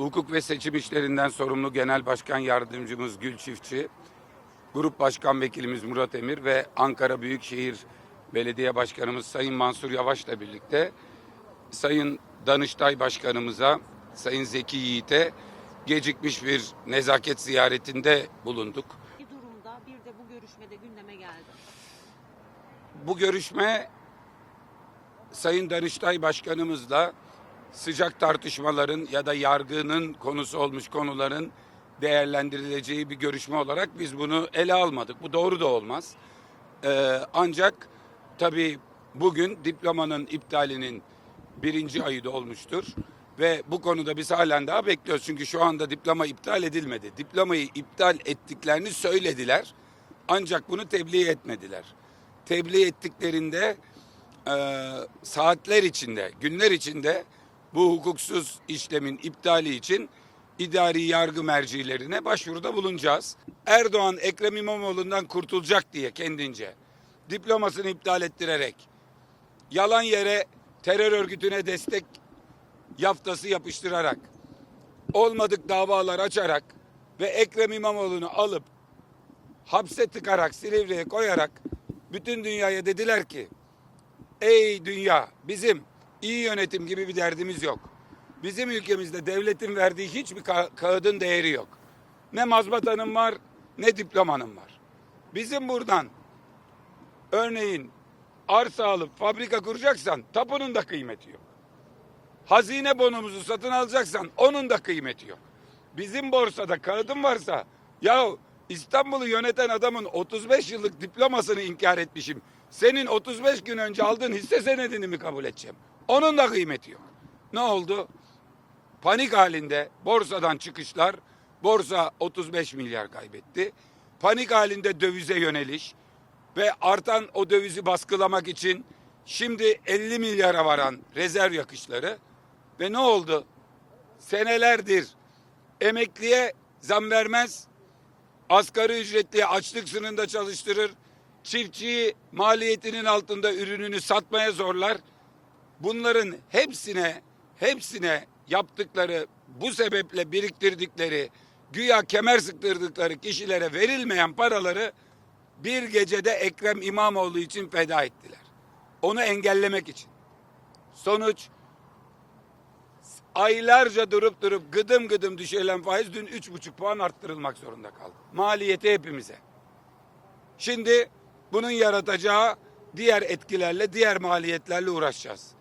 Hukuk ve Seçim İşlerinden sorumlu Genel Başkan Yardımcımız Gül Çiftçi, Grup Başkan Vekilimiz Murat Emir ve Ankara Büyükşehir Belediye Başkanımız Sayın Mansur Yavaş'la birlikte Sayın Danıştay Başkanımıza, Sayın Zeki Yiğit'e gecikmiş bir nezaket ziyaretinde bulunduk. Bir durumda bir de bu görüşmede gündeme geldi. Bu görüşme Sayın Danıştay Başkanımızla sıcak tartışmaların ya da yargının konusu olmuş konuların değerlendirileceği bir görüşme olarak biz bunu ele almadık. Bu doğru da olmaz. Ee, ancak tabii bugün diplomanın iptalinin birinci ayı da olmuştur. Ve bu konuda biz halen daha bekliyoruz. Çünkü şu anda diploma iptal edilmedi. Diplomayı iptal ettiklerini söylediler. Ancak bunu tebliğ etmediler. Tebliğ ettiklerinde e, saatler içinde, günler içinde bu hukuksuz işlemin iptali için idari yargı mercilerine başvuruda bulunacağız. Erdoğan Ekrem İmamoğlu'ndan kurtulacak diye kendince diplomasını iptal ettirerek yalan yere terör örgütüne destek yaftası yapıştırarak olmadık davalar açarak ve Ekrem İmamoğlu'nu alıp hapse tıkarak Silivri'ye koyarak bütün dünyaya dediler ki ey dünya bizim iyi yönetim gibi bir derdimiz yok. Bizim ülkemizde devletin verdiği hiçbir ka- kağıdın değeri yok. Ne mazbatanın var ne diplomanın var. Bizim buradan örneğin arsa alıp fabrika kuracaksan tapunun da kıymeti yok. Hazine bonumuzu satın alacaksan onun da kıymeti yok. Bizim borsada kağıdın varsa ya İstanbul'u yöneten adamın 35 yıllık diplomasını inkar etmişim. Senin 35 gün önce aldığın hisse senedini mi kabul edeceğim? Onun da kıymeti yok. Ne oldu? Panik halinde borsadan çıkışlar, borsa 35 milyar kaybetti. Panik halinde dövize yöneliş ve artan o dövizi baskılamak için şimdi 50 milyara varan rezerv yakışları ve ne oldu? Senelerdir emekliye zam vermez, asgari ücretliye açlık sınırında çalıştırır, çiftçiyi maliyetinin altında ürününü satmaya zorlar. Bunların hepsine hepsine yaptıkları bu sebeple biriktirdikleri güya kemer sıktırdıkları kişilere verilmeyen paraları bir gecede Ekrem İmamoğlu için feda ettiler. Onu engellemek için. Sonuç aylarca durup durup gıdım gıdım düşülen faiz dün üç buçuk puan arttırılmak zorunda kaldı. Maliyeti hepimize. Şimdi bunun yaratacağı diğer etkilerle, diğer maliyetlerle uğraşacağız.